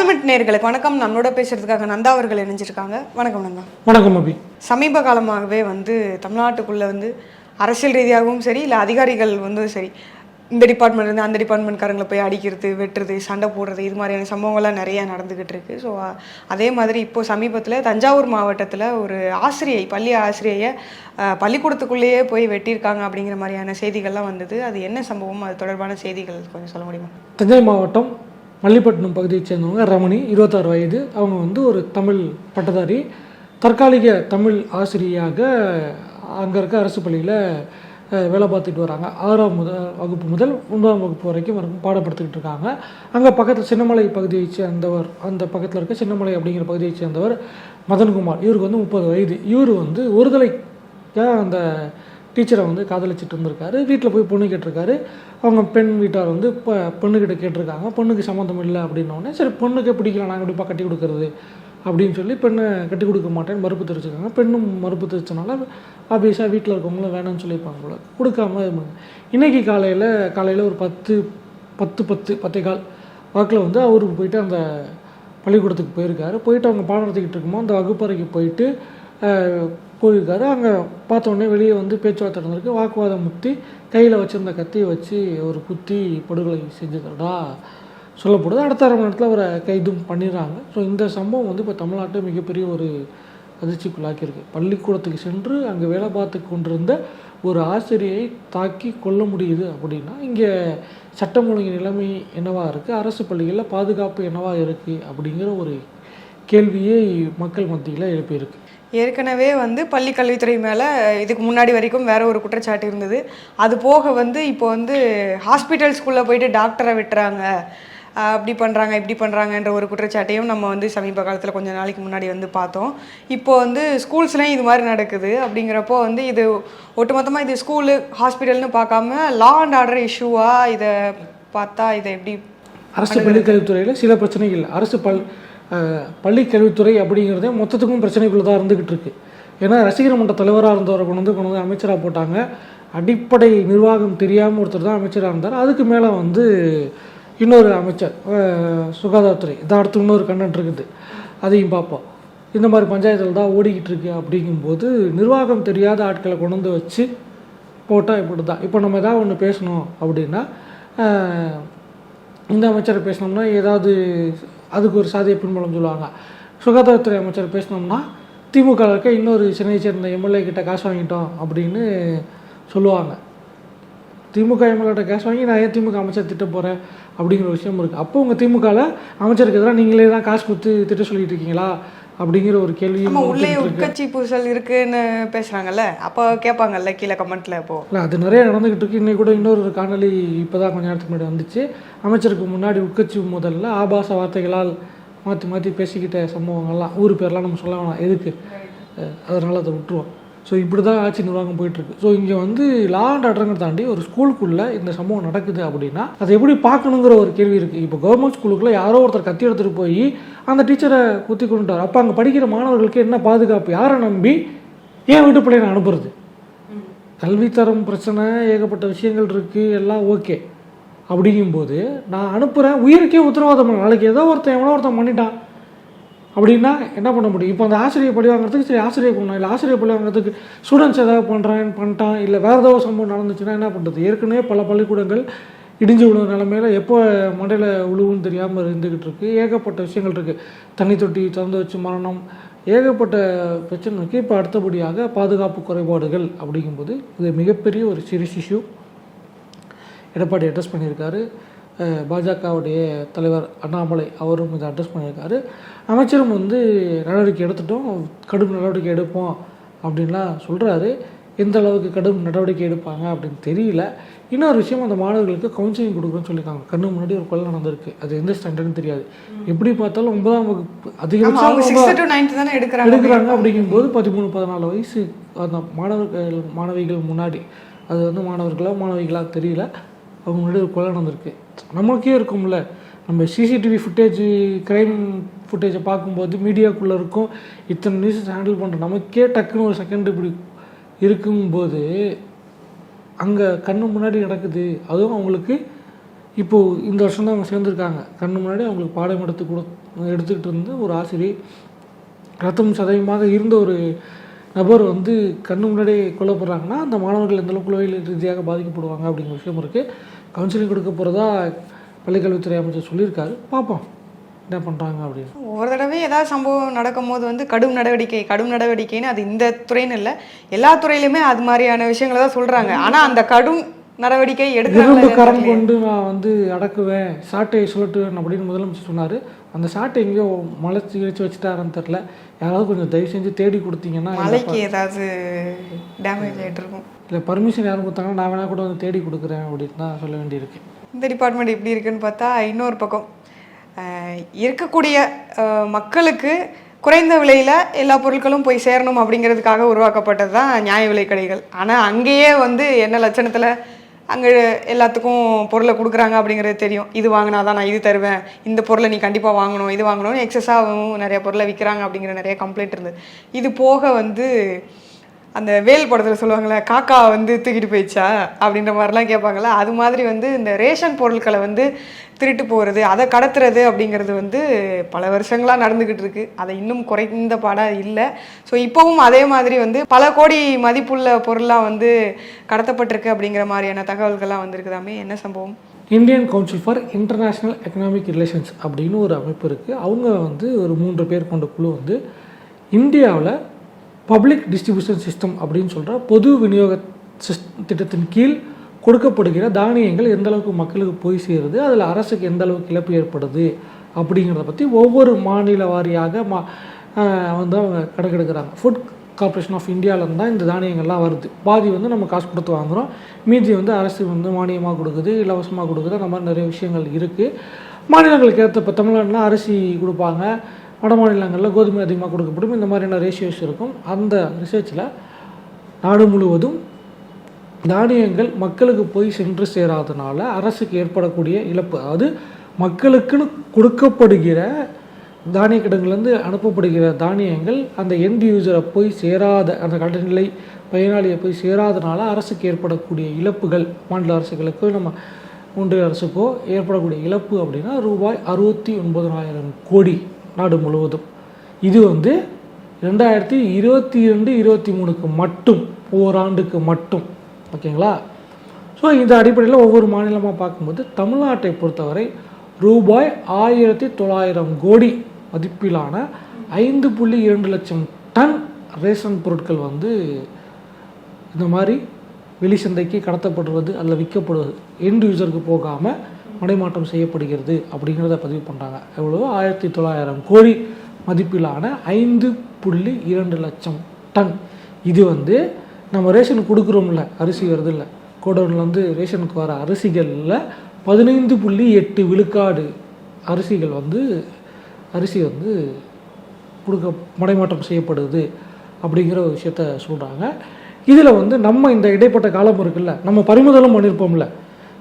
Parliament நேர்களுக்கு வணக்கம். நம்மளோட பேசுறதுக்காக நந்தா அவர்கள் இணைஞ்சிருக்காங்க. வணக்கம் நந்தா. வணக்கம் அபி. சமீப காலமாகவே வந்து தமிழ்நாட்டுக்குள்ளே வந்து அரசியல் ரீதியாகவும் சரி இல்லை அதிகாரிகள் வந்து சரி இந்த டிபார்ட்மெண்ட் இருந்து அந்த டிபார்ட்மெண்ட்காரங்களை போய் அடிக்கிறது வெட்டுறது சண்டை போடுறது இது மாதிரியான சம்பவங்கள்லாம் நிறைய நடந்துக்கிட்டு இருக்கு. ஸோ அதே மாதிரி இப்போ சமீபத்தில் தஞ்சாவூர் மாவட்டத்தில் ஒரு ஆசிரியை பள்ளி ஆசிரியையை பள்ளிக்கூடத்துக்குள்ளேயே போய் வெட்டியிருக்காங்க அப்படிங்கிற மாதிரியான செய்திகள்லாம் வந்தது. அது என்ன சம்பவம்? அது தொடர்பான செய்திகள் கொஞ்சம் சொல்ல முடியுமா? தஞ்சை மாவட்டம் மல்லிப்பட்டினம் பகுதியைச் சேர்ந்தவங்க ரமணி இருபத்தாறு வயது. அவங்க வந்து ஒரு தமிழ் பட்டதாரி. தற்காலிக தமிழ் ஆசிரியாக அங்கே இருக்க அரசு பள்ளியில் வேலை பார்த்துட்டு வராங்க. ஆறாம் முதல் வகுப்பு முதல் ஒன்பதாம் வகுப்பு வரைக்கும் வரைக்கும் பாடப்படுத்திக்கிட்டு இருக்காங்க. அங்கே பக்கத்தில் சின்னமலை பகுதியை சேர்ந்தவர் அந்த பக்கத்தில் இருக்க சின்னமலை அப்படிங்கிற பகுதியை சேர்ந்தவர் மதன்குமார். இவருக்கு வந்து முப்பது வயது. இவர் வந்து ஒருதலைக்காக அந்த டீச்சரை வந்து காதலிச்சிட்டு இருந்திருக்காரு. வீட்டில் போய் பொண்ணு கேட்டிருக்காரு. அவங்க பெண் வீட்டார் வந்து இப்போ பொண்ணுக்கிட்ட கேட்டிருக்காங்க. பொண்ணுக்கு சம்மந்தம் இல்லை அப்படின்னோடனே சரி பொண்ணுக்கே பிடிக்கல நாங்கள் எப்படிப்பா கட்டி கொடுக்குறது? அப்படின்னு சொல்லி பெண்ணை கட்டி கொடுக்க மாட்டேன்னு மறுப்பு தெரிவிச்சிருக்காங்க. பெண்ணும் மறுப்பு தெரிவிச்சனால ஆப்வியஸாக வீட்டில் இருக்கவங்களும் வேணாம்னு சொல்லியிருப்பாங்க போல. கொடுக்காம இன்னைக்கு காலையில் காலையில் ஒரு பத்து பத்து பத்து பத்தே கால் வாக்கில் வந்து அவருக்கு போயிட்டு அந்த பள்ளிக்கூடத்துக்கு போயிருக்காரு. போயிட்டு அவங்க பாடம் நடத்திக்கிட்டு இருக்குமோ அந்த வகுப்பறைக்கு போயிட்டு அஹ், போயிருக்காரு அங்கே பார்த்த உடனே வெளியே வந்து பேச்சுவார்த்தை நடந்திருக்கு. வாக்குவாதம் முத்தி கையில் வச்சுருந்த கத்தியை வச்சு ஒரு குத்தி படுகொலை செஞ்சதடா சொல்லப்படுது. அடுத்த அரை மணி நேரத்தில் அவரை கைதும் பண்ணிடுறாங்க. ஸோ இந்த சம்பவம் வந்து இப்போ தமிழ்நாட்டை மிகப்பெரிய ஒரு அதிர்ச்சிக்குள்ளாக்கியிருக்கு. பள்ளிக்கூடத்துக்கு சென்று அங்கே வேலை பார்த்து கொண்டிருந்த ஒரு ஆசிரியை தாக்கி கொல்ல முடியுது அப்படின்னா இங்கே சட்டம் ஒழுங்கு நிலைமை என்னவாக இருக்குது அரசு பள்ளிகளில் பாதுகாப்பு என்னவாக இருக்குது அப்படிங்கிற ஒரு கேள்வியை மக்கள் மத்தியில் எழுப்பியிருக்கு. ஏற்கனவே வந்து பள்ளி கல்வித்துறை மேலே இதுக்கு முன்னாடி வரைக்கும் வேற ஒரு குற்றச்சாட்டு இருந்தது. அது போக வந்து இப்போ வந்து ஹாஸ்பிட்டல்ஸ்குள்ளே போயிட்டு டாக்டரை விட்டுறாங்க. அப்படி பண்ணுறாங்க இப்படி பண்ணுறாங்கன்ற ஒரு குற்றச்சாட்டையும் நம்ம வந்து சமீப காலத்தில் கொஞ்சம் நாளைக்கு முன்னாடி வந்து பார்த்தோம். இப்போ வந்து ஸ்கூல்ஸ்லேயும் இது மாதிரி நடக்குது. அப்படிங்கிறப்போ வந்து இது ஒட்டுமொத்தமாக இது ஸ்கூலு ஹாஸ்பிட்டல்னு பார்க்காம லா அண்ட் ஆர்டர் இஷ்யூவாக இதை பார்த்தா இதை எப்படி அரசு பள்ளிக்கல்வித்துறையில் சில பிரச்சனைகள் அரசு பல் பள்ளிக்கல்வித்துறை அப்படிங்கிறதே மொத்தத்துக்கும் பிரச்சனைக்குள்ள தான் இருந்துக்கிட்டு இருக்கு. ஏன்னா ரசிகர் மன்ற தலைவராக இருந்தவரை கொண்டு வந்து கொண்டு வந்து அமைச்சராக போட்டாங்க. அடிப்படை நிர்வாகம் தெரியாமல் ஒருத்தர் தான் அமைச்சராக இருந்தார். அதுக்கு மேலே வந்து இன்னொரு அமைச்சர் சுகாதாரத்துறை இதை அடுத்து இன்னொரு கண்ணன் இருக்குது. அதையும் பார்ப்போம். இந்த மாதிரி பஞ்சாயத்தில் தான் ஓடிக்கிட்டு இருக்கு அப்படிங்கும்போது நிர்வாகம் தெரியாத ஆட்களை கொண்டு வந்து வச்சு போட்டால் இப்படி தான் இப்போ நம்ம ஏதாவது ஒன்று பேசணும் அப்படின்னா இந்த அமைச்சரை பேசினோம்னா ஏதாவது அதுக்கு ஒரு சாதிய பின்பலம் சொல்லுவாங்க. சுகாதாரத்துறை அமைச்சர் பேசினோம்னா திமுக இருக்க இன்னொரு சென்னையை சேர்ந்த எம்எல்ஏ கிட்ட காசு வாங்கிட்டோம் அப்படின்னு சொல்லுவாங்க. திமுக எம்எல்ஏட்ட காசு வாங்கி நான் ஏன் திமுக அமைச்சர் திட்ட போகிறேன் அப்படிங்கிற விஷயம் இருக்குது அப்போ உங்கள் திமுகவில் அமைச்சருக்கு எதிராக நீங்களே தான் காசு கொடுத்து திட்ட சொல்லிட்டு இருக்கீங்களா? அப்படிங்கிற ஒரு கேள்வியும் நம்ம உள்ளே. உட்கட்சி பூசல் இருக்குன்னு பேசுகிறாங்கல்ல அப்போ கேட்பாங்கல்ல கீழே கமெண்ட்டில் இப்போது இல்லை அது நிறைய நடந்துக்கிட்டு இருக்கு. இன்னைக்கு கூட இன்னொரு காணொலி இப்போ தான் கொஞ்ச நேரத்துக்கு முன்னாடி வந்துச்சு. அமைச்சருக்கு முன்னாடி உட்கட்சி முதல்ல ஆபாச வார்த்தைகளால் மாற்றி மாற்றி பேசிக்கிட்ட சம்பவங்கள்லாம் ஊர் பேர்லாம் நம்ம சொல்ல வேணாம். எதுக்கு? அதனால அதை விட்டுருவோம். ஸோ இப்படி தான் ஆட்சி நிர்வாகம் போயிட்டுருக்கு. ஸோ இங்கே வந்து லா அண்ட் ஆர்டருங்கிறத தாண்டி ஒரு ஸ்கூலுக்குள்ளே இந்த சம்பவம் நடக்குது அப்படின்னா அதை எப்படி பார்க்கணுங்கிற ஒரு கேள்வி இருக்குது இப்போ கவர்மெண்ட் ஸ்கூலுக்குள்ளே யாரோ ஒருத்தர் கத்தி எடுத்துகிட்டு போய் அந்த டீச்சரை குத்தி கொண்டுட்டார். அப்போ அங்கே படிக்கிற மாணவர்களுக்கு என்ன பாதுகாப்பு? யாரை நம்பி ஏன் வீட்டு பிள்ளையை நான் அனுப்புறது? கல்வித்தரம் பிரச்சனை ஏகப்பட்ட விஷயங்கள் இருக்குது எல்லாம் ஓகே. அப்படிங்கும்போது நான் அனுப்புகிறேன் உயிருக்கே உத்தரவாதம். பண்ண நாளைக்கு ஏதோ ஒருத்தன் எவனோ ஒருத்தன் பண்ணிட்டான். அப்படின்னா என்ன பண்ண முடியும்? இப்போ அந்த ஆசிரியர் பழி வாங்குறதுக்கு சரி ஆசிரியர் பண்ணணும் இல்லை ஆசிரியர் பழி வாங்குறதுக்கு ஸ்டூடெண்ட்ஸ் ஏதாவது பண்ணுறான் பண்ணிட்டான் இல்லை வேறு ஏதாவது சம்பவம் நடந்துச்சுன்னா என்ன பண்ணுறது ஏற்கனவே பல பள்ளிக்கூடங்கள் இடிஞ்சு விழுந்த நிலமையில எப்போ மண்டையில் உழுவுன்னு தெரியாமல் இருந்துக்கிட்டு இருக்கு. ஏகப்பட்ட விஷயங்கள் இருக்குது தண்ணி தொட்டி திறந்து வச்சு மரணம். ஏகப்பட்ட பிரச்சனைக்கு இப்போ அடுத்தபடியாக பாதுகாப்பு குறைபாடுகள் அப்படிங்கும்போது இது மிகப்பெரிய ஒரு சீரியஸ் இஷ்யூ எடப்பாடி அட்ரஸ் பண்ணியிருக்காரு. பாஜகவுடைய தலைவர் அண்ணாமலை அவரும் இதை அட்ரஸ் பண்ணியிருக்காரு. அமைச்சரும் வந்து நடவடிக்கை எடுத்துட்டோம் கடும் நடவடிக்கை எடுப்போம் அப்படின்லாம் சொல்கிறாரு எந்த அளவுக்கு கடும் நடவடிக்கை எடுப்பாங்க அப்படின்னு தெரியல. இன்னொரு விஷயம் அந்த மாணவர்களுக்கு கவுன்சிலிங் கொடுக்குறோன்னு சொல்லியிருக்காங்க. கண்ணு முன்னாடி ஒரு கொலை நடந்திருக்கு. அது எந்த ஸ்டாண்டர்ட்னு தெரியாது. எப்படி பார்த்தாலும் ஒன்பதாம் வகுப்பு அதிகபட்சம் எடுக்கிறாங்க எடுக்கிறாங்க அப்படிங்கும்போது பதிமூணு பதினாலு வயசு அந்த மாணவர்கள் மாணவிகள் முன்னாடி. அது வந்து மாணவர்களா மாணவிகளா தெரியல. அவங்க முன்னாடி ஒரு கொலை நடந்திருக்கு. நமக்கே இருக்கும்ல. நம்ம சிசிடிவி ஃபுட்டேஜ் க்ரைம் ஃபுட்டேஜை பார்க்கும்போது மீடியாக்குள்ளே இருக்கும். இத்தனை நியூஸ் ஹேண்டில் பண்ணுற நமக்கே டக்குன்னு ஒரு செகண்ட் இப்படி இருக்கும்போது அங்கே கண்ணு முன்னாடி நடக்குது. அதுவும் அவங்களுக்கு இப்போது இந்த வருஷம் தான் அவங்க சேர்ந்துருக்காங்க. கண்ணு முன்னாடி அவங்களுக்கு பாடம் எடுத்து கொடு எடுத்துக்கிட்டு இருந்து ஒரு ஆசிரியர் ரத்தம் சதவீதமாக இருந்த ஒரு நபர் வந்து கண்ணு முன்னாடி கொல்லப்படுறாங்கன்னா அந்த மாணவர்கள் எந்த அளவுக்கு உளவியல் ரீதியாக பாதிக்கப்படுவாங்க அப்படிங்கிற விஷயம் இருக்குது கவுன்சிலிங் கொடுக்க போகிறதா பள்ளிக்கல்வித்துறை அமைச்சர் சொல்லியிருக்காரு. பார்ப்போம். என்ன பண்ணுறாங்க அப்படின்னு. ஒவ்வொரு தடவையும் ஏதாவது சம்பவம் நடக்கும்போது வந்து கடும் நடவடிக்கை கடும் நடவடிக்கைன்னு அது இந்த துறைன்னு இல்லை. எல்லா துறையிலுமே அது மாதிரியான விஷயங்களை தான் சொல்றாங்க. ஆனா அந்த கடும் நடவடிக்கை எடுக்கிறாங்க கரம் கொண்டு நான் வந்து அடக்குவேன் சாட்டை சுழட்டுவேன் அப்படின்னு முதலமைச்சர் சொன்னார். அந்த சாட்டை எங்கேயோ மலைச்சு இழிச்சு வச்சுட்டாருன்னு தெரில யாராவது கொஞ்சம் தயவு செஞ்சு தேடி கொடுத்தீங்கன்னா மலைக்கு ஏதாவது டேமேஜ் ஆயிட்டு இருக்கும் இல்லை பர்மிஷன் யாரும் கொடுத்தாங்கன்னா நான் வேணா கூட வந்து தேடி கொடுக்குறேன் அப்படின்னு தான் சொல்ல வேண்டியிருக்கு. இந்த டிபார்ட்மெண்ட் எப்படி இருக்குன்னு பார்த்தா இன்னொரு பக்கம். இருக்கக்கூடிய மக்களுக்கு குறைந்த விலையில் எல்லா பொருட்களும் போய் சேரணும் அப்படிங்கிறதுக்காக உருவாக்கப்பட்டது தான் நியாய விலை கடைகள் ஆனால் அங்கேயே வந்து என்ன லட்சணத்தில் அங்கே எல்லாத்துக்கும் பொருளை கொடுக்குறாங்க அப்படிங்கிறது தெரியும். இது வாங்கினா தான் நான் இது தருவேன். இந்த பொருளை நீ கண்டிப்பாக வாங்கணும் இது வாங்கணும்னு எக்ஸஸாகவும் நிறைய பொருளை விற்கிறாங்க அப்படிங்கிற நிறைய கம்ப்ளைண்ட் இருந்தது. இது போக வந்து அந்த வேல் படத்தில் சொல்லுவாங்களே காக்கா வந்து தூக்கிட்டு போயிடுச்சா? அப்படின்ற மாதிரிலாம் கேட்பாங்களே அது மாதிரி வந்து இந்த ரேஷன் பொருட்களை வந்து திருட்டு போகிறது அதை கடத்துறது அப்படிங்கிறது வந்து பல வருஷங்களாக நடந்துக்கிட்டு இருக்கு. அதை இன்னும் குறைந்த பாடாக இல்லை. ஸோ இப்போவும் அதே மாதிரி வந்து பல கோடி மதிப்புள்ள பொருளாக வந்து கடத்தப்பட்டிருக்கு அப்படிங்கிற மாதிரியான தகவல்கள்லாம் வந்திருக்குதாமே என்ன சம்பவம்? Indian council for international economic relations அப்படின்னு ஒரு அமைப்பு இருக்குது அவங்க வந்து ஒரு மூன்று பேர் கொண்ட குழு வந்து இந்தியாவில் பப்ளிக் டிஸ்ட்ரிபியூஷன் சிஸ்டம் அப்படின்னு சொல்கிற பொது விநியோக சிஸ் திட்டத்தின் கீழ் கொடுக்கப்படுகிற தானியங்கள் எந்த அளவுக்கு மக்களுக்கு போய் சேருது அதில் அரசுக்கு எந்த அளவுக்கு இழப்பு ஏற்படுது அப்படிங்கிறத பற்றி ஒவ்வொரு மாநில வாரியாக மா வந்து அவங்க கணக்கெடுக்கிறாங்க. ஃபுட் கார்ப்பரேஷன் ஆஃப் இந்தியாவிலேருந்து தான் இந்த தானியங்கள்லாம் வருது. பாதி வந்து நம்ம காசு கொடுத்து வாங்குகிறோம் மீதி வந்து அரசு வந்து மானியமாக கொடுக்குது இலவசமாக கொடுக்குது அந்த மாதிரி நிறைய விஷயங்கள் இருக்குது மாநிலங்களுக்கு ஏற்ற இப்போ தமிழ்நாடுனா அரிசி கொடுப்பாங்க. வட மாநிலங்களில் கோதுமை அதிகமாக கொடுக்கப்படும். இந்த மாதிரியான ரேஷியோஸ் இருக்கும். அந்த ரிசர்ச்சில் நாடு முழுவதும் தானியங்கள் மக்களுக்கு போய் சென்று சேராதனால அரசுக்கு ஏற்படக்கூடிய இழப்பு. அதாவது மக்களுக்குன்னு கொடுக்கப்படுகிற தானிய கிடங்குலேருந்து அனுப்பப்படுகிற தானியங்கள் அந்த எண்ட் யூசரை போய் சேராத அந்த கடநிலை பயனாளியை போய் சேராதனால அரசுக்கு ஏற்படக்கூடிய இழப்புகள் மாநில அரசுகளுக்கோ நம்ம ஒன்றிய அரசுக்கோ ஏற்படக்கூடிய இழப்பு அப்படின்னா ரூபாய் அறுபத்தி ஒன்பதாயிரம் கோடி. நாடு முழுவதும். இது வந்து ரெண்டாயிரத்தி இருபத்தி ரெண்டு இருபத்தி மூணுக்கு மட்டும் ஓராண்டுக்கு மட்டும். ஓகேங்களா? ஸோ இந்த அடிப்படையில் ஒவ்வொரு மாநிலமாக பார்க்கும்போது தமிழ்நாட்டை பொறுத்தவரை ரூபாய் ஆயிரத்தி தொள்ளாயிரம் கோடி மதிப்பிலான ஐந்து புள்ளி இரண்டு லட்சம் டன் ரேஷன் பொருட்கள் வந்து இந்த மாதிரி வெளி சந்தைக்கு கடத்தப்படுவது அல்ல விற்கப்படுவது. எண்ட் யூசருக்கு போகாமல் மடைமாற்றம் செய்யப்படுகிறது அப்படிங்கிறத பதிவு பண்ணுறாங்க எவ்வளோ ஆயிரத்தி தொள்ளாயிரம் கோடி மதிப்பிலான ஐந்து புள்ளி இரண்டு லட்சம் டன். இது வந்து நம்ம ரேஷன் கொடுக்குறோம்ல அரிசி வருது இல்லை கோடவுனில் வந்து ரேஷனுக்கு வர அரிசிகளில் பதினைந்து புள்ளி எட்டு விழுக்காடு அரிசிகள் வந்து அரிசி வந்து கொடுக்க மடைமாற்றம் செய்யப்படுது அப்படிங்கிற ஒரு விஷயத்த சொல்கிறாங்க இதில் வந்து நம்ம இந்த இடைப்பட்ட காலம் இருக்குல்ல நம்ம பறிமுதலும் பண்ணியிருப்போம்ல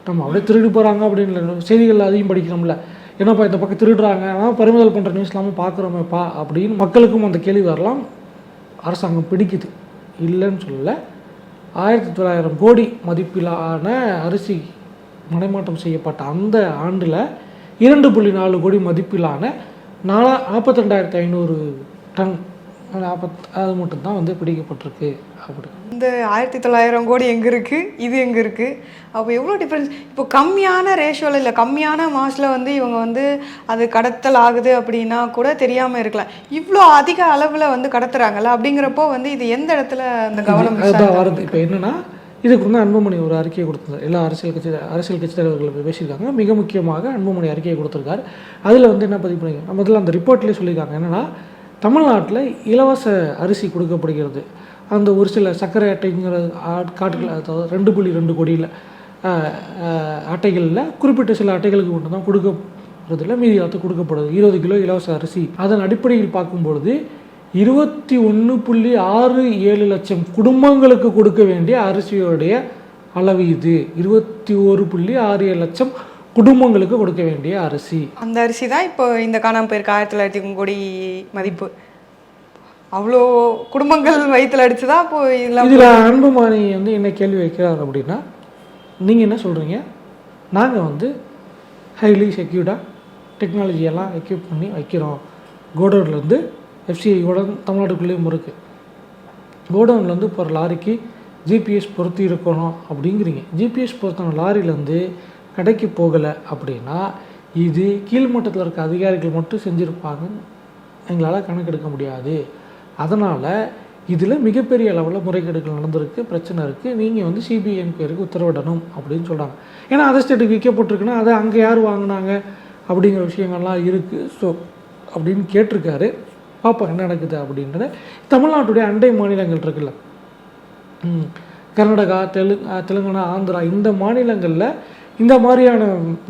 நம்ம அப்படியே திருடி போகிறாங்க அப்படின்னு செய்திகள் அதையும் படிக்கிறோம்ல. என்னப்பா இந்த பக்கம் திருடுறாங்க? ஆனால் பறிமுதல் பண்ணுற நியூஸ் இல்லாமல் பார்க்குறோமேப்பா அப்படின்னு மக்களுக்கும் அந்த கேள்வி வரலாம். அரசாங்கம் பிடிக்குது. இல்லைன்னு சொல்லலை. ஆயிரத்தி தொள்ளாயிரம் கோடி மதிப்பிலான அரிசி மனைமாற்றம் செய்யப்பட்ட அந்த ஆண்டில் இரண்டு புள்ளி நாலு கோடி மதிப்பிலான நாலா நாற்பத்தி ரெண்டாயிரத்தி ஐநூறு டன் நாற்பத் அது மட்டும்தான் வந்து பிடிக்கப்பட்டிருக்கு. அப்படி. இந்த ஆயிரத்தி தொள்ளாயிரம் கோடி எங்கே இருக்குது இது எங்கே இருக்குது அப்போ எவ்வளோ டிஃப்ரென்ஸ் இப்போ கம்மியான ரேஷியோவில் இல்லை கம்மியான மாசில் வந்து இவங்க வந்து அது கடத்தல் ஆகுது அப்படின்னா கூட தெரியாமல் இருக்கலாம். இவ்வளோ அதிக அளவில் வந்து கடத்துறாங்கல்ல அப்படிங்கிறப்போ வந்து இது எந்த இடத்துல அந்த கவனம்? வருது இப்போ என்னன்னா இதுக்கு வந்து அன்புமணி ஒரு அறிக்கையை கொடுத்திருந்தார். எல்லா அரசியல் கட்சி அரசியல் கட்சி தலைவர்கள் பேசியிருக்காங்க. மிக முக்கியமாக அன்புமணி அறிக்கையை கொடுத்துருக்காரு. அதில் வந்து என்ன பதிவு பண்ணிருக்காங்க முதல்ல அந்த ரிப்போர்ட்லேயே சொல்லியிருக்காங்க. என்னன்னா தமிழ்நாட்டில் இலவச அரிசி கொடுக்கப்படுகிறது. அந்த ஒரு சில சர்க்கரை அட்டைங்கிற காட்டுகள் அதாவது ரெண்டு புள்ளி ரெண்டு கோடியில் அட்டைகளில் குறிப்பிட்ட சில அட்டைகளுக்கு மட்டும் தான் கொடுக்கப்படுறதில்ல. மீதி எல்லாத்துக்கும் கொடுக்கப்படுது. இருபது கிலோ இலவச அரிசி. அதன் அடிப்படையில் பார்க்கும்பொழுது இருபத்தி ஒன்று புள்ளி ஆறு ஏழு லட்சம் குடும்பங்களுக்கு கொடுக்க வேண்டிய அரிசியோடைய அளவு இது. இருபத்தி ஒரு புள்ளி ஆறு ஏழு லட்சம் குடும்பங்களுக்கு கொடுக்க வேண்டிய அரிசி. அந்த அரிசி தான் இப்போ இந்த காணாம போயிருக்கு ஆயிரத்தி தொள்ளாயிரத்தி கோடி மதிப்பு. அவ்வளோ குடும்பங்கள் வயிற்றுல அடிச்சுதா இப்போ இதெல்லாம் இதில் அன்புமானி வந்து என்ன கேள்வி வைக்கிறார் அப்படின்னா நீங்கள் என்ன சொல்கிறீங்க நாங்கள் வந்து ஹைலி செக்யூர்டாக டெக்னாலஜியெல்லாம் எக்யூப் பண்ணி வைக்கிறோம். கோடவுன்லேருந்து எஃப்சிஐயோட தமிழ்நாட்டுக்குள்ளேயும் இருக்குது கோடவுன்லேருந்து இப்போ ஒரு லாரிக்கு ஜிபிஎஸ் பொருத்தி இருக்கணும் அப்படிங்கிறீங்க. ஜிபிஎஸ் பொருத்தின லாரியிலேருந்து கடைக்கு போகலை அப்படின்னா இது கீழ்மட்டத்தில் இருக்க அதிகாரிகள் மட்டும் செஞ்சுருப்பாங்கன்னு எங்களால் கணக்கெடுக்க முடியாது. அதனால் இதில் மிகப்பெரிய அளவில் முறைகேடுகள் நடந்திருக்கு பிரச்சனை இருக்குது நீங்கள் வந்து சிபிஐ என்கொயரிக்கு உத்தரவிடணும் அப்படின்னு சொல்கிறாங்க ஏன்னா அதர் ஸ்டேட்டுக்கு விற்கப்பட்டிருக்குன்னா அதை அங்கே யார் வாங்கினாங்க அப்படிங்கிற விஷயங்கள்லாம் இருக்குது ஸோ அப்படின்னு கேட்டிருக்காரு. பார்ப்போம் என்ன நடக்குது அப்படின்றத. தமிழ்நாட்டுடைய அண்டை மாநிலங்கள் இருக்குல்ல. கர்நாடகா தெலு தெலுங்கானா ஆந்திரா இந்த மாநிலங்களில் இந்த மாதிரியான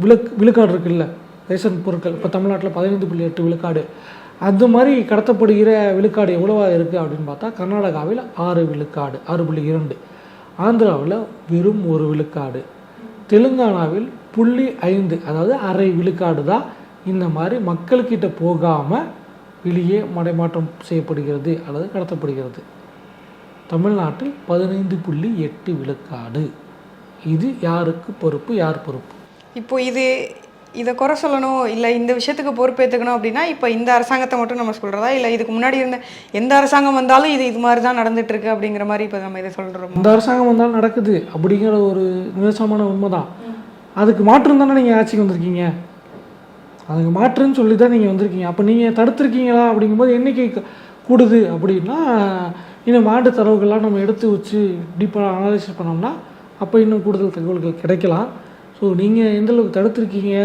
விழுக் விழுக்காடு இருக்குல்ல ரேஷன் பொருட்கள் இப்போ தமிழ்நாட்டில் பதினைந்து புள்ளி எட்டு விழுக்காடு. அது மாதிரி கடத்தப்படுகிற விழுக்காடு எவ்வளோவா இருக்குது அப்படின்னு பார்த்தா கர்நாடகாவில் ஆறு விழுக்காடு ஆறு புள்ளி இரண்டு. ஆந்திராவில் வெறும் ஒரு விழுக்காடு. தெலுங்கானாவில் புள்ளி ஐந்து அதாவது அரை விழுக்காடு தான் இந்த மாதிரி மக்கள்கிட்ட போகாமல் வெளியே மடைமாற்றம் செய்யப்படுகிறது அல்லது கடத்தப்படுகிறது. தமிழ்நாட்டில் பதினைந்து புள்ளி எட்டு விழுக்காடு. இது யாருக்கு பொறுப்பு யார் பொறுப்பு? இப்போ இது இதை குறை சொல்லணும் இல்லை இந்த விஷயத்துக்கு பொறுப்பேற்றுக்கணும் அப்படின்னா இப்போ இந்த அரசாங்கத்தை மட்டும் நம்ம சொல்கிறதா இல்லை இதுக்கு முன்னாடி இருந்த எந்த அரசாங்கம் வந்தாலும் இது இது மாதிரி தான் நடந்துட்டு இருக்கு அப்படிங்கிற மாதிரி இப்போ நம்ம இதை சொல்கிறோம் இந்த அரசாங்கம் வந்தாலும் நடக்குது அப்படிங்கிற ஒரு நிதர்சனமான உண்மைதான். அதுக்கு மாற்றம் தானே நீங்கள் ஆட்சிக்கு வந்திருக்கீங்க? அதுக்கு மாற்றுன்னு சொல்லி தான் நீங்கள் வந்திருக்கீங்க. அப்போ நீங்கள் தடுத்துருக்கீங்களா? அப்படிங்கும்போது எண்ணிக்கை க- கூடுது அப்படின்னா இன்னும் மாட்டு தரவுகள்லாம் நம்ம எடுத்து வச்சு டீப்பாக அனாலிசிஸ் பண்ணோம்னா அப்போ இன்னும் கூடுதல் தகவல்கள் கிடைக்கலாம். ஸோ நீங்கள் எந்தளவுக்கு தடுத்துருக்கீங்க?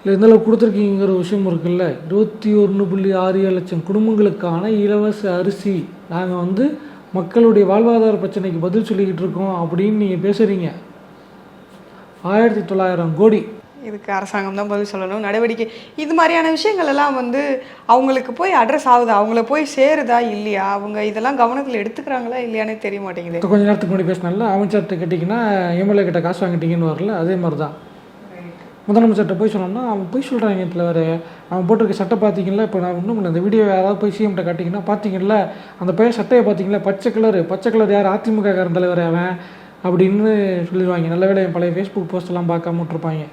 இல்லை எந்தளவுக்கு கொடுத்துருக்கீங்கிற விஷயம் இருக்குல்ல? இருபத்தி ஒன்று புள்ளி ஆறு ஏழு லட்சம் குடும்பங்களுக்கான இலவச அரிசி நாங்கள் வந்து மக்களுடைய வாழ்வாதார பிரச்சனைக்கு பதில் சொல்லிக்கிட்டு இருக்கோம் அப்படின்னு நீங்கள் பேசுகிறீங்க ஆயிரத்தி தொள்ளாயிரம் கோடி. இதுக்கு அரசாங்கம் தான் பதில் சொல்லணும் நடவடிக்கை. இது மாதிரியான விஷயங்கள் எல்லாம் வந்து அவங்களுக்கு போய் அட்ரஸ் ஆகுதா? அவங்கள போய் சேருதா? இல்லையா? அவங்க இதெல்லாம் கவனத்தில் எடுத்துக்கிறாங்களா? இல்லையானே தெரிய மாட்டேங்குது. கொஞ்ச நேரத்துக்கு முன்னாடி பேசினால அமைச்சர்கிட்ட கேட்டிங்கன்னா எம்எல்ஏ கிட்ட காசு வாங்கிட்டீங்கன்னு வரல. அதே மாதிரி தான் முதலமைச்சர்கிட்ட போய் சொன்னோம்னா அவன் போய் சொல்கிறாங்க இதில் வேறு. அவன் போட்டிருக்க சட்டை பார்த்தீங்களா இப்போ நான் இன்னும் அந்த வீடியோ யாராவது போய் சிஎம்கிட்ட காட்டிங்கன்னா பார்த்தீங்களா அந்த பையன் சட்டையை பார்த்தீங்களா பச்சை கலர் பச்சை கலர் யார்? அதிமுக காரன் தலைவர் அவன் அப்படின்னு சொல்லிடுவாங்க. நல்ல வேலை என் பழைய ஃபேஸ்புக் போஸ்ட்லாம் பார்க்காம விட்ருப்பாங்க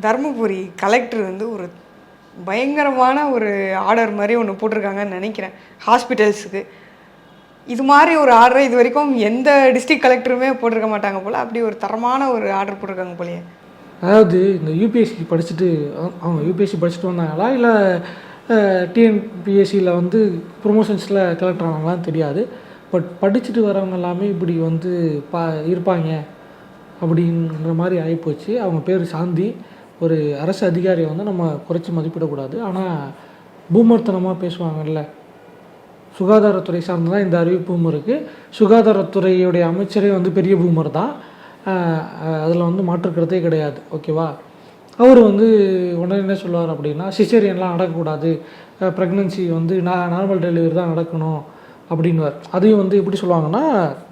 தருமபுரி கலெக்டர் வந்து ஒரு பயங்கரமான ஒரு ஆர்டர் மாதிரி ஒன்று போட்டிருக்காங்கன்னு நினைக்கிறேன் ஹாஸ்பிட்டல்ஸுக்கு இது மாதிரி ஒரு ஆர்டரை இது வரைக்கும் எந்த டிஸ்ட்ரிக்ட் கலெக்டருமே போட்டிருக்க மாட்டாங்க போல் அப்படி ஒரு தரமான ஒரு ஆர்டர் போட்டிருக்காங்க போலயே. அதாவது இந்த யூபிஎஸ்சி படிச்சுட்டு அவங்க- அவங்க யூபிஎஸ்சி படிச்சுட்டு வந்தாங்களா? இல்லை டிஎன்பிஎஸ்சியில் வந்து ப்ரொமோஷன்ஸில் கலெக்டர் ஆனாங்களான்னு தெரியாது. பட் படிச்சுட்டு வரவங்க எல்லாமே இப்படி வந்து பா இருப்பாங்க அப்படின்ற மாதிரி ஆகிப்போச்சு அவங்க பேர் சாந்தி. ஒரு அரசு அதிகாரியை வந்து நம்ம குறைச்சி மதிப்பிடக்கூடாது. ஆனால் பூமர்த்தனமாக பேசுவாங்கல்ல. சுகாதாரத்துறை சார்ந்து தான் இந்த அறிவிப்பும் இருக்குது சுகாதாரத்துறையுடைய அமைச்சரே வந்து பெரிய பூமர் தான். அதில் வந்து மாற்றுக்கிறதே கிடையாது. ஓகேவா அவர் வந்து உடனே என்ன சொல்லுவார் அப்படின்னா சிசேரியன்லாம் நடக்கக்கூடாது. ப்ரெக்னன்சி வந்து நான் நார்மல் டெலிவரி தான் நடக்கணும். அப்படின்வார் அதையும் வந்து எப்படி சொல்லுவாங்கன்னா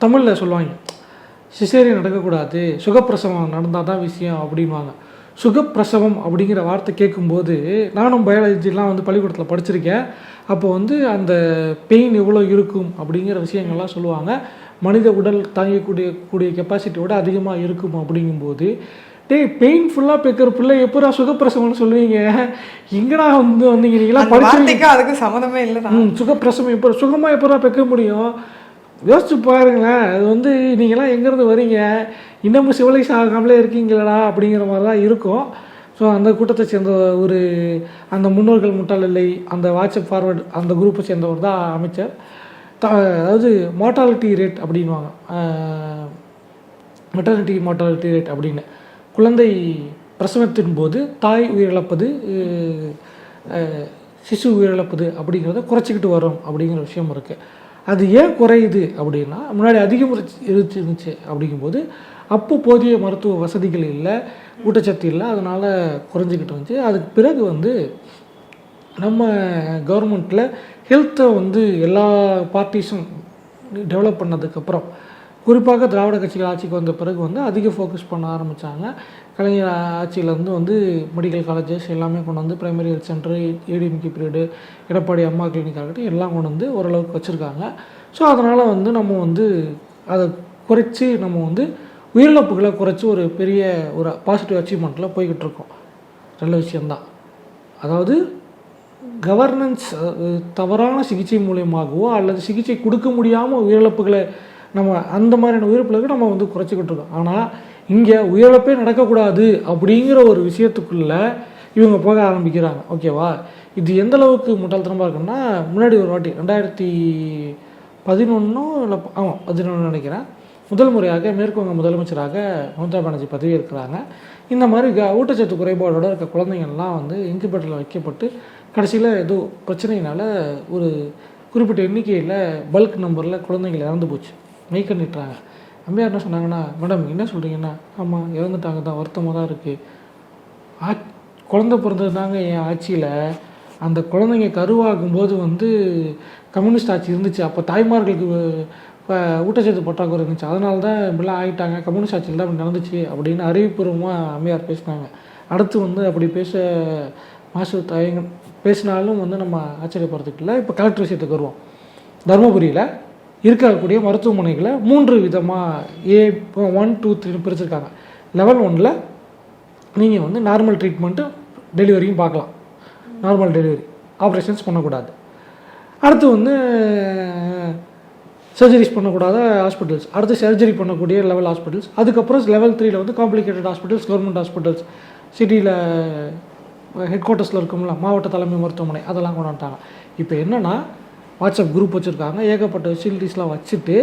தமிழில் சொல்லுவாங்க. சிசேரியன் நடக்கக்கூடாது. சுகப்பிரசவம் நடந்தால் தான் விஷயம் அப்படின்வாங்க சுகப்பிரசவம் அப்படிங்கிற வார்த்தை கேட்கும்போது நானும் பயாலஜிலாம் வந்து பள்ளிக்கூடத்தில் படிச்சிருக்கேன். அப்போ வந்து அந்த பெயின் எவ்வளோ இருக்கும் அப்படிங்கிற விஷயங்கள்லாம் சொல்லுவாங்க. மனித உடல் தாங்கக்கூடிய கூடிய கெப்பாசிட்டியோட அதிகமாக இருக்கும் அப்படிங்கும்போது டேய் பெயின்ஃபுல்லாக பேக்கிற பிள்ளை எப்படா சுகப்பிரசவம்னு சொல்லுவீங்க? எங்கடா வந்து வந்தீங்க? நீங்களாம் அதுக்கும் சம்மந்தமே இல்லை ம் சுகப்பிரசவம் எப்போ சுகமாக எப்படா பெக்க முடியும்? யோசிச்சு பாருங்களேன். அது வந்து நீங்களாம் எங்கேருந்து வரீங்க? இன்னமும் சிவலைஸ் ஆகாமலே இருக்கீங்களடா அப்படிங்கிற மாதிரி தான் இருக்கும். ஸோ அந்த கூட்டத்தை சேர்ந்த ஒரு அந்த முன்னோர்கள் முட்டாள் இல்லை அந்த வாட்ஸ்அப் ஃபார்வர்டு அந்த குரூப்பை சேர்ந்தவர் தான் அமைச்சர். த அதாவது மோட்டாலிட்டி ரேட் அப்படின்வாங்க மெட்டர்னிட்டி மோட்டாலிட்டி ரேட் அப்படின்னு. குழந்தை பிரசவத்தின் போது தாய் உயிரிழப்பது சிசு உயிரிழப்பது அப்படிங்கிறத குறைச்சிக்கிட்டு வரும் அப்படிங்கிற விஷயம் இருக்குது அது ஏன் குறையுது அப்படின்னா முன்னாடி அதிகம் இருந்துச்சு இருந்துச்சு அப்படிங்கும்போது அப்போ போதிய மருத்துவ வசதிகள் இல்லை ஊட்டச்சத்து இல்லை அதனால் குறைஞ்சிக்கிட்டு இருந்துச்சு. அதுக்கு பிறகு வந்து நம்ம கவர்மெண்ட்டில் ஹெல்த்தை வந்து எல்லா பார்ட்டிஸும் டெவலப் பண்ணதுக்கப்புறம் குறிப்பாக திராவிட கட்சிகள் ஆட்சிக்கு வந்த பிறகு வந்து அதிக ஃபோக்கஸ் பண்ண ஆரம்பித்தாங்க கலைஞர் ஆட்சியிலேருந்து வந்து மெடிக்கல் காலேஜஸ் எல்லாமே கொண்டு வந்து primary health centre ADMK period Edappadi Amma clinic ஆகட்டும் எல்லாம் கொண்டு வந்து ஓரளவுக்கு வச்சுருக்காங்க. ஸோ அதனால் வந்து நம்ம வந்து அதை குறைச்சி நம்ம வந்து உயிரிழப்புகளை குறைச்சி ஒரு பெரிய ஒரு பாசிட்டிவ் அச்சீவ்மெண்ட்டில் போய்கிட்டு இருக்கோம். நல்ல விஷயந்தான் அதாவது கவர்னன்ஸ் தவறான சிகிச்சை மூலியமாகவோ அல்லது சிகிச்சை கொடுக்க முடியாமல் உயிரிழப்புகளை நம்ம அந்த மாதிரியான உயிரிழப்புகளுக்கு நம்ம வந்து குறைச்சிக்கிட்டு இருக்கோம். ஆனால் இங்கே உயிரிழப்பே நடக்கக்கூடாது அப்படிங்கிற ஒரு விஷயத்துக்குள்ளே இவங்க போக ஆரம்பிக்கிறாங்க. ஓகேவா இது எந்த அளவுக்கு முட்டாள்தனமாக இருக்குன்னா முன்னாடி ஒரு வாட்டி ரெண்டாயிரத்தி பதினொன்றும் இல்லை ஆமாம் பதினொன்று நினைக்கிறேன். முதல் முறையாக மேற்குவங்க முதலமைச்சராக மம்தா பானர்ஜி பதவியேற்கிறாங்க. இந்த மாதிரி க ஊட்டச்சத்து குறைபாடோடு இருக்க குழந்தைங்கள்லாம் வந்து இன்குபேட்டரில் வைக்கப்பட்டு கடைசியில் ஏதோ பிரச்சனையினால ஒரு குறிப்பிட்ட எண்ணிக்கையில் பல்க் நம்பரில் குழந்தைங்கள் இறந்து போச்சு. மெய்க்க நிட்டுறாங்க அம்மையார் என்ன சொன்னாங்கன்னா மேடம் என்ன சொல்கிறீங்கன்னா ஆமாம் இறந்துட்டாங்க தான் வருத்தமாக தான் இருக்குது ஆ குழந்த பிறந்ததுதாங்க என் ஆட்சியில். அந்த குழந்தைங்க கருவாகும்போது வந்து கம்யூனிஸ்ட் ஆட்சி இருந்துச்சு. அப்போ தாய்மார்களுக்கு இப்போ ஊட்டச்சத்து பற்றாக்குறை இருந்துச்சு. அதனால தான் இப்படிலாம் ஆகிட்டாங்க கம்யூனிஸ்ட் ஆட்சியில் தான் இப்படி நடந்துச்சு அப்படின்னு அறிவுபூர்வமாக அம்மையார் பேசினாங்க. அடுத்து வந்து அப்படி பேச மாஸ்டர் தயங்க பேசினாலும் வந்து நம்ம ஆச்சரியப்படுறதுக்கு இல்லை. இப்போ கலெக்டர் விஷயத்துக்கு வருவோம். தருமபுரியில் இருக்கக்கூடிய மருத்துவமனைகளை மூன்று விதமாக ஏ ஒன் டூ த்ரீ பிரிச்சிருக்காங்க. லெவல் ஒனில் நீங்கள் வந்து நார்மல் ட்ரீட்மெண்ட்டு டெலிவரியும் பார்க்கலாம். நார்மல் டெலிவரி ஆப்ரேஷன்ஸ் பண்ணக்கூடாது. அடுத்து வந்து சர்ஜரிஸ் பண்ணக்கூடாத ஹாஸ்பிட்டல்ஸ் அடுத்து சர்ஜரி பண்ணக்கூடிய லெவல் ஹாஸ்பிட்டல்ஸ் அதுக்கப்புறம் லெவல் த்ரீயில் வந்து காம்ப்ளிகேட்டட் ஹாஸ்பிட்டல்ஸ் கவர்மெண்ட் ஹாஸ்பிட்டல்ஸ் சிட்டியில் ஹெட் குவார்ட்டர்ஸில் இருக்கும்ல மாவட்ட தலைமை மருத்துவமனை அதெல்லாம் கொண்டு வந்துட்டாங்க. இப்போ என்னென்னா வாட்ஸ்அப் குரூப் வச்சுருக்காங்க. ஏகப்பட்ட ஃபெசிலிட்டிஸ்லாம் வச்சுட்டு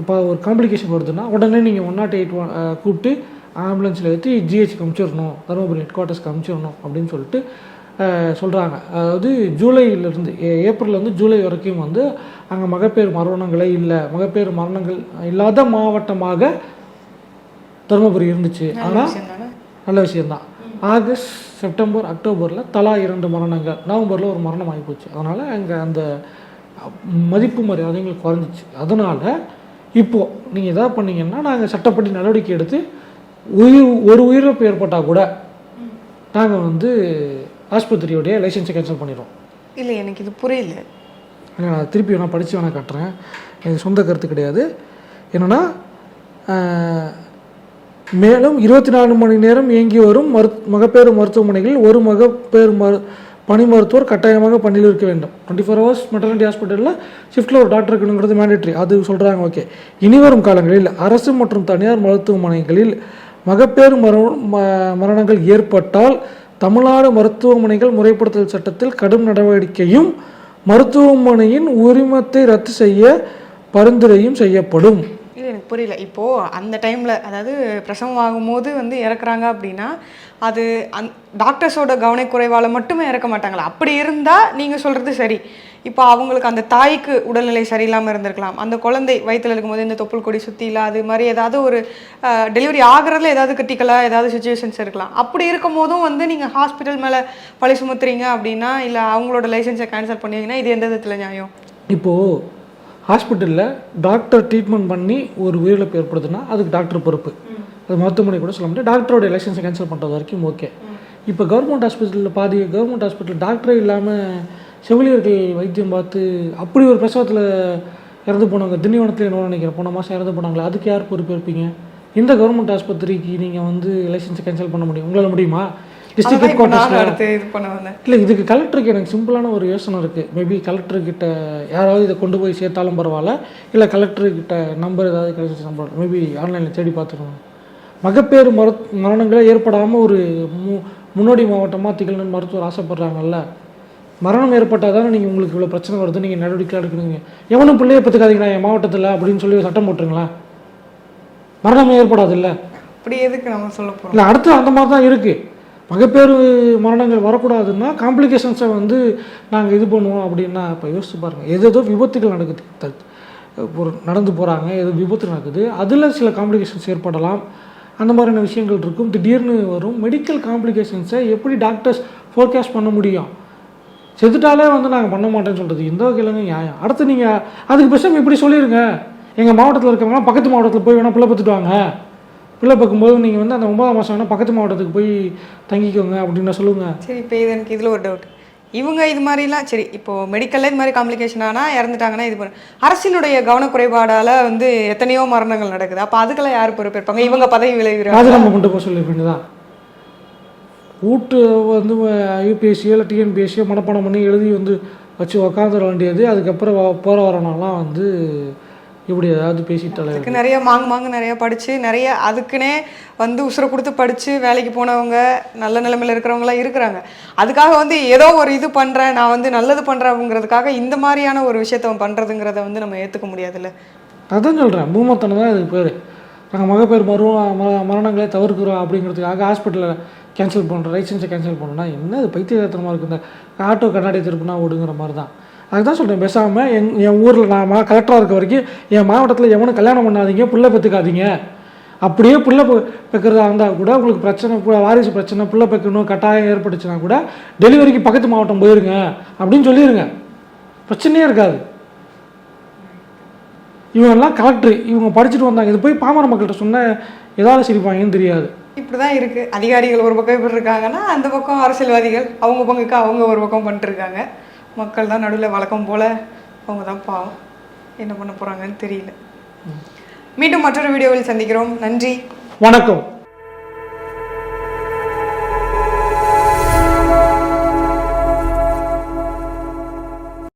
இப்போ ஒரு காம்ப்ளிகேஷன் வருதுன்னா உடனே நீங்கள் ஒன் நாட் எயிட் கூப்பிட்டு ஆம்புலன்ஸில் ஏற்றி ஜிஹெச்க்கு அமுச்சிடணும் தருமபுரி ஹெட் குவார்ட்டர்ஸ்க்கு அமுச்சிடணும் அப்படின்னு சொல்லிட்டு சொல்கிறாங்க அதாவது ஜூலையிலேருந்து ஏப்ரல்லேருந்து ஜூலை வரைக்கும் வந்து அங்கே மகப்பேறு மரணங்களே இல்லை. மகப்பேறு மரணங்கள் இல்லாத மாவட்டமாக தருமபுரி இருந்துச்சு. ஆனால் விஷயம் தானே? நல்ல விஷயந்தான் ஆகஸ்ட் செப்டம்பர் அக்டோபரில் தலா இரண்டு மரணங்கள். நவம்பரில் ஒரு மரணம் ஆகிப்போச்சு. அதனால் அங்கே அந்த மதிப்பு மரியாதைகள் குறைஞ்சிச்சு. அதனால் இப்போது நீங்கள் எதாவது பண்ணீங்கன்னா நாங்கள் சட்டப்படி நடவடிக்கை எடுத்து உயிர் ஒரு உயிரிழப்பு ஏற்பட்டால் கூட நாங்கள் வந்து ஆஸ்பத்திரியோடைய லைசன்ஸை கேன்சல் பண்ணிடுவோம் இல்லை எனக்கு இது புரியல. நான் திருப்பி வேணால் படித்து வேணால் காட்டுறேன். இது சொந்த கருத்து கிடையாது. என்னென்னா மேலும் இருபத்தி நாலு மணி நேரம் இயங்கி வரும் மரு மகப்பேறு மருத்துவமனைகளில் ஒரு மகப்பேறு மரு பணி மருத்துவர் கட்டாயமாக பணியில் இருக்க வேண்டும். டுவெண்ட்டி ஃபோர் ஹவர்ஸ் மெட்டர்னிட்டி ஹாஸ்பிட்டலில் ஷிஃப்ட்டில் ஒரு டாக்டர் இருக்கணுங்கிறது மேண்டேட்ரி அது சொல்கிறாங்க ஓகே இனிவரும் காலங்களில் அரசு மற்றும் தனியார் மருத்துவமனைகளில் மகப்பேறு மரு ம- மரணங்கள் ஏற்பட்டால் தமிழ்நாடு மருத்துவமனைகள் முறைப்படுத்தல் சட்டத்தில் கடும் நடவடிக்கையும் மருத்துவமனையின் உரிமத்தை ரத்து செய்ய பரிந்துரையும் செய்யப்படும். எனக்கு புரியல. இப்போது அந்த டைமில் அதாவது பிரசவம் ஆகும்போது வந்து இறக்குறாங்க அப்படின்னா அது அந் டாக்டர்ஸோட கவனக்குறைவால் மட்டுமே இறக்க மாட்டாங்களா? அப்படி இருந்தால் நீங்கள் சொல்கிறது சரி. இப்போ அவங்களுக்கு அந்த தாய்க்கு உடல்நிலை சரியில்லாமல் இருந்திருக்கலாம். அந்த குழந்தை வயிற்றில் இருக்கும்போது இந்த தொப்புள் கொடி சுற்றி இல்லை அது மாதிரி ஏதாவது ஒரு டெலிவரி ஆகிறதுல ஏதாவது கிரிட்டிக்கலாக ஏதாவது சுச்சுவேஷன்ஸ் இருக்கலாம். அப்படி இருக்கும் போதும் வந்து நீங்கள் ஹாஸ்பிட்டல் மேலே பழி சுமத்துறீங்க அப்படின்னா இல்லை அவங்களோட லைசன்ஸை கேன்சல் பண்ணுவீங்கன்னா இது எந்த விதத்தில் நியாயம்? இப்போது ஹாஸ்பிட்டலில் டாக்டர் ட்ரீட்மெண்ட் பண்ணி ஒரு உயிரிழப்பு ஏற்படுதுன்னா அதுக்கு டாக்டர் பொறுப்பு. அது மருத்துவமனை கூட சொல்ல முடியாது டாக்டரோட லைசன்ஸை கேன்சல் பண்ணுறது வரைக்கும் ஓகே இப்போ கவர்மெண்ட் ஹாஸ்பிட்டலில் பாதி கவர்மெண்ட் ஹாஸ்பிட்டல் டாக்டரே இல்லாமல் செவிலியர்கள் வைத்தியம் பார்த்து அப்படி ஒரு பிரசவத்தில் இறந்து போனாங்க திண்டிவனத்தில் என்ன நினைக்கிறேன் போன மாதம் இறந்து போனாங்களே அதுக்கு யார் பொறுப்பு இருப்பீங்க? இந்த கவர்மெண்ட் ஆஸ்பத்திரிக்கு நீங்கள் வந்து லைசன்ஸை கேன்சல் பண்ண முடியும். உங்களால் முடியுமா? டிஸ்ட்ரிக்ட் ஹெட் குவார்ட்டர்ஸில் இல்லை இதுக்கு கலெக்டருக்கு எனக்கு சிம்பிளான ஒரு யோசனை இருக்குது மேபி கலெக்டர்கிட்ட யாராவது இதை கொண்டு போய் சேர்த்தாலும் பரவாயில்ல. இல்லை கலெக்டர்கிட்ட நம்பர் ஏதாவது கிடைச்சி நம்பர் மேபி ஆன்லைனில் தேடி பார்த்துக்கணும். மகப்பேறு மரு மரணங்களே ஏற்படாமல் ஒரு மு முன்னோடி மாவட்டமாக திகழணும்னு மருத்துவர் ஆசைப்படுறாங்கல்ல. மரணம் ஏற்பட்டால் தானே நீங்கள் உங்களுக்கு இவ்வளோ பிரச்சனை வருது நீங்கள் நடவடிக்கை எடுக்கணுங்க. எவனும் பிள்ளையை பற்றுக்காதீங்களா என் மாவட்டத்தில் அப்படின்னு சொல்லி சட்டம் போட்டுருங்களேன் மரணமே ஏற்படாதுல்ல அப்படி எதுக்கு நம்ம சொல்ல போகிறோம் இல்லை அடுத்து அந்த மாதிரி தான் இருக்குது மகப்பேறு மரணங்கள் வரக்கூடாதுன்னா காம்ப்ளிகேஷன்ஸை வந்து நாங்கள் இது பண்ணுவோம் அப்படின்னா இப்போ யோசிச்சு பாருங்கள் எது ஏதோ விபத்துகள் நடக்குது. ஒரு நடந்து போகிறாங்க ஏதோ விபத்து நடக்குது. அதில் சில காம்ப்ளிகேஷன்ஸ் ஏற்படலாம். அந்த மாதிரியான விஷயங்கள் இருக்கும். திடீர்னு வரும். மெடிக்கல் காம்ப்ளிகேஷன்ஸை எப்படி டாக்டர்ஸ் ஃபோர்காஸ்ட் பண்ண முடியும்? செத்துட்டாலே வந்து நாங்கள் பண்ண மாட்டேன்னு சொல்கிறது இந்த வகையிலங்க நியாயம். அடுத்து நீங்கள் அதுக்கு பேசாம இப்படி சொல்லிடுங்க எங்கள் மாவட்டத்தில் இருக்கவங்க பக்கத்து மாவட்டத்தில் போய் வேணால் பிள்ளை பார்த்துட்டு வாங்க. பிள்ளை பார்க்கும்போது நீங்கள் வந்து அந்த ஒன்பதாம் மாதம் வேணால் பக்கத்து மாவட்டத்துக்கு போய் தங்கிக்கோங்க அப்படின்னு சொல்லுங்கள் சரி இப்போ இது எனக்கு இதில் ஒரு டவுட் இவங்க இது மாதிரிலாம் சரி இப்போ மெடிக்கல்ல இது மாதிரி காம்ப்ளிகேஷன் ஆனால் இறந்துட்டாங்கன்னா இது பண்ண. அரசினுடைய கவனக்குறைபாடால வந்து எத்தனையோ மரணங்கள் நடக்குது. அப்போ அதுக்கெல்லாம் யார் பொறுப்பேற்பாங்க? இவங்க பதவி விளைவிறாங்க ராஜினாமா கொண்டு போக சொல்ல வேண்டியதான் வீட்டு வந்து யூபிஎஸ்சியோ இல்லை டிஎன்பிஎஸ்சியோ மனப்பாடம் பண்ணி எழுதி வந்து வச்சு உக்காந்துட வேண்டியது. அதுக்கப்புறம் வ- போற வரனாலாம் வந்து இப்படி ஏதாவது பேசிட்டாலே அதுக்கு நிறைய மாங்கு மாங்கு நிறைய படிச்சு நிறைய அதுக்குன்னே வந்து உசுரை கொடுத்து படிச்சு வேலைக்கு போனவங்க நல்ல நிலைமையில இருக்கிறவங்களாம் இருக்கிறாங்க. அதுக்காக வந்து ஏதோ ஒரு இது பண்றேன் நான் வந்து நல்லது பண்றேங்கிறதுக்காக இந்த மாதிரியான ஒரு விஷயத்த அவன் பண்றதுங்கிறத வந்து நம்ம ஏத்துக்க முடியாதுல்ல. அதான் சொல்கிறேன் பூமத்தனம் தான் இதுக்கு பேர். நாங்கள் மகப்பேறு மருவம் மரணங்களே தவிர்க்கிறோம் அப்படிங்கிறதுக்காக ஹாஸ்பிட்டலில் கேன்சல் பண்ணுறோம் லைசன்ஸை கேன்சல் பண்ணோம்னா என்ன இது பைத்தியகாரத்தனமாக இருக்குது இந்த ஆட்டோ கண்ணாடி திருப்பினா ஓடுங்கிற மாதிரி தான் அதுதான் சொல்கிறேன் பேசாமல் என் என் ஊரில் நான் மா கலெக்டராக இருக்க வரைக்கும் என் மாவட்டத்தில் எவனும் கல்யாணம் பண்ணாதீங்க புள்ள பெற்றுக்காதீங்க அப்படியே புள்ள பெக்கிறதா இருந்தால் கூட உங்களுக்கு பிரச்சனை கூட வாரிசு பிரச்சனை புள்ள பெக்கணும் கட்டாயம் ஏற்பட்டுச்சுன்னா கூட டெலிவரிக்கு பக்கத்து மாவட்டம் போயிருங்க அப்படின்னு சொல்லிடுங்க பிரச்சனையே இருக்காது. இவங்கெல்லாம் கலெக்டர் இவங்க படிச்சுட்டு வந்தாங்க. இது போய் பாமர மக்கள்கிட்ட சொன்ன ஏதாவது சிரிப்பாங்கன்னு தெரியாது. இப்படிதான் இருக்கு. அதிகாரிகள் ஒரு பக்கம் இப்படி இருக்காங்கன்னா அந்த பக்கம் அரசியல்வாதிகள் அவங்க பங்குக்கு அவங்க ஒரு பக்கம் பண்ணிட்டு இருக்காங்க. மக்கள் தான் நடுவில் வழக்கம் போல அவங்க தான் பாவம். என்ன பண்ண போறாங்கன்னு தெரியல. மீண்டும் மற்றொரு வீடியோவில் சந்திக்கிறோம். நன்றி. வணக்கம்.